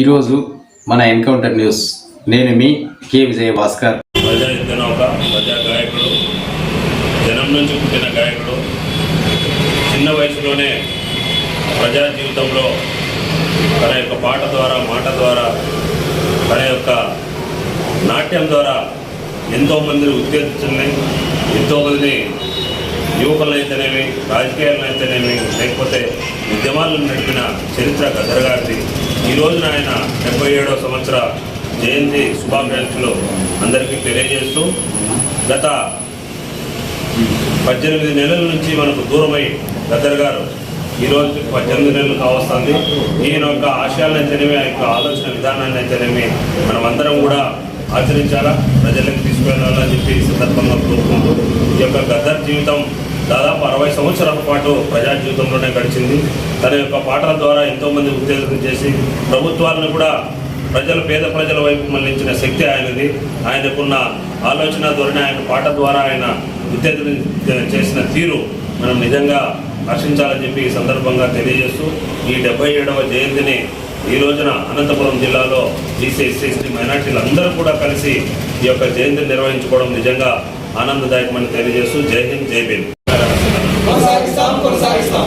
ఈరోజు మన encounter news. నేను మీ కే విజయ భాస్కర్ ప్రజా యుద్ధనౌక ప్రజా గాయకుడు జనం నుంచి పుట్టిన గాయకుడు. చిన్న వయసులోనే ప్రజా జీవితంలో తన యొక్క పాట ద్వారా మాట ద్వారా తన యొక్క నాట్యం ద్వారా ఎంతోమందిని ఉత్తేజించింది. ఎంతోమందిని యువకులను అయితేనేమి రాజకీయాలను అయితేనేమి లేకపోతే ఉద్యమాలను నడిపిన చరిత్ర గదరగారిది ఈ రోజున ఆయన డెబ్బై ఏడవ సంవత్సర జయంతి శుభాకాంక్షలు అందరికీ తెలియజేస్తూ గత పద్దెనిమిది నెలల నుంచి మనకు దూరమై గద్దర్ గారు ఈ రోజు పద్దెనిమిది నెలలు కావస్తుంది. ఈయన యొక్క ఆశయాలను అయితేనేమి ఆ యొక్క ఆలోచన విధానాన్ని అయితేనేమి మనం అందరం కూడా ఆచరించాలా? ప్రజలకు తీసుకువెళ్ళాలని చెప్పి సందర్భంగా కోరుకుంటూ ఈ యొక్క గద్దర్ జీవితం దాదాపు అరవై సంవత్సరాల పాటు ప్రజా జీవితంలోనే గడిచింది. తన యొక్క పాటల ద్వారా ఎంతోమంది ఉత్తేజం చేసి ప్రభుత్వాలను కూడా ప్రజల పేద ప్రజల వైపు మళ్ళించిన శక్తి ఆయనది. ఆయనకున్న ఆలోచన ధోరణి ఆయన పాట ద్వారా ఆయన ఉత్తేజం చేసిన తీరు మనం నిజంగా హర్షించాలని చెప్పి ఈ సందర్భంగా తెలియజేస్తూ ఈ డెబ్బై ఏడవ జయంతిని ఈ రోజున అనంతపురం జిల్లాలో బీసీ ఎస్సీ ఎస్టీ మైనార్టీలు అందరూ కూడా కలిసి ఈ యొక్క జయంతిని నిర్వహించుకోవడం నిజంగా ఆనందదాయకమని తెలియజేస్తూ జై హింద్ జై భీమ్. కొనసాగిస్తాం కొనసాగిస్తాం.